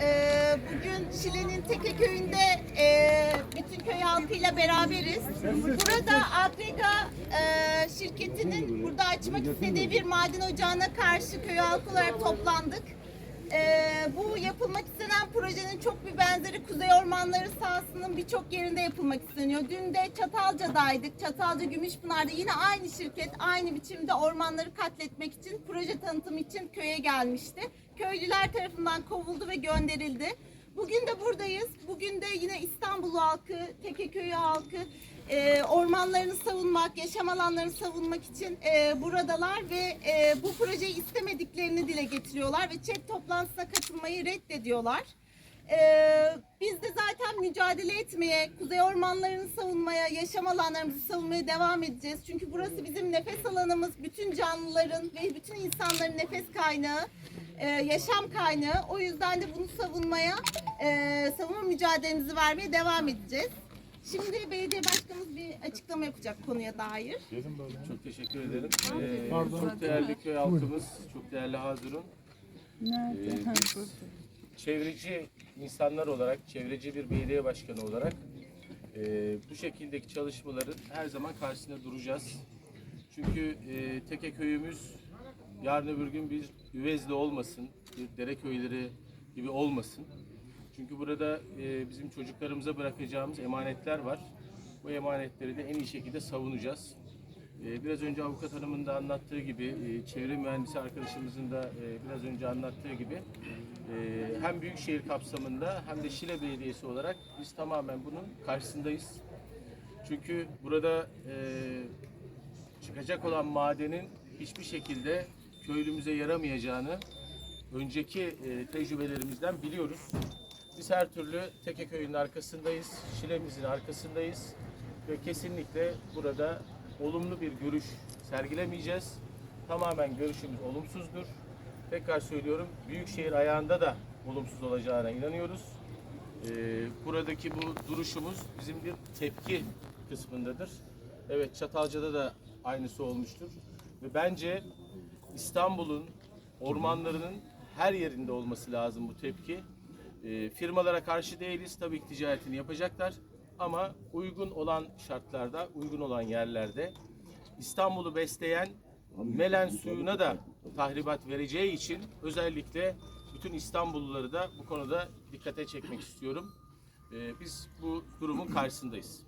Ee, Bugün Şile'nin Teke köyünde e, bütün köy halkıyla beraberiz. Burada Agrega e, şirketinin burada açmak istediği bir maden ocağına karşı köy halkı olarak toplandık. Ee, bu yapılmak istenen bir benzeri Kuzey Ormanları sahasının birçok yerinde yapılmak isteniyor. Dün de Çatalca'daydık. Çatalca Gümüşpınar'da yine aynı şirket aynı biçimde ormanları katletmek için proje tanıtımı için köye gelmişti. Köylüler tarafından kovuldu ve gönderildi. Bugün de buradayız. Bugün de yine İstanbul halkı, Tekeköy'ü halkı e, ormanlarını savunmak, yaşam alanlarını savunmak için e, buradalar ve e, bu projeyi istemediklerini dile getiriyorlar ve chat toplantısına katılmayı reddediyorlar. E, biz de zaten mücadele etmeye, kuzey ormanlarını savunmaya, yaşam alanlarımızı savunmaya devam edeceğiz. Çünkü burası bizim nefes alanımız, bütün canlıların ve bütün insanların nefes kaynağı e, yaşam kaynağı. O yüzden de bunu savunmaya, e, savunma mücadelemizi vermeye devam edeceğiz. Şimdi belediye başkanımız bir açıklama yapacak konuya dair. Çok teşekkür ederim. Ee, çok değerli köy halkımız, çok değerli Hazırun. Ee, çevreci insanlar olarak, çevreci bir belediye başkanı olarak e, bu şekildeki çalışmaların her zaman karşısında duracağız. Çünkü e, Teke köyümüz yarın öbür gün bir üvezli olmasın, bir dere köyleri gibi olmasın. Çünkü burada e, bizim çocuklarımıza bırakacağımız emanetler var. Bu emanetleri de en iyi şekilde savunacağız. E, biraz önce avukat hanımın da anlattığı gibi, e, çevre mühendisi arkadaşımızın da e, biraz önce anlattığı gibi e, hem Büyükşehir kapsamında hem de Şile Belediyesi olarak biz tamamen bunun karşısındayız. Çünkü burada çıkacak olan madenin hiçbir şekilde köylümüze yaramayacağını önceki tecrübelerimizden biliyoruz. Biz her türlü Teke köyünün arkasındayız, Şile'mizin arkasındayız ve kesinlikle burada olumlu bir görüş sergilemeyeceğiz. Tamamen görüşümüz olumsuzdur. Tekrar söylüyorum, Büyükşehir ayağında da olumsuz olacağına inanıyoruz. Ee, buradaki bu duruşumuz bizim bir tepki kısmındadır. Evet Çatalca'da da aynısı olmuştur. Ve bence İstanbul'un ormanlarının her yerinde olması lazım bu tepki. Ee, firmalara karşı değiliz. Tabii ki ticaretini yapacaklar. Ama uygun olan şartlarda, uygun olan yerlerde İstanbul'u besleyen Melen suyuna da tahribat vereceği için özellikle bütün İstanbulluları da bu konuda dikkate çekmek istiyorum. Ee, biz bu durumun karşısındayız.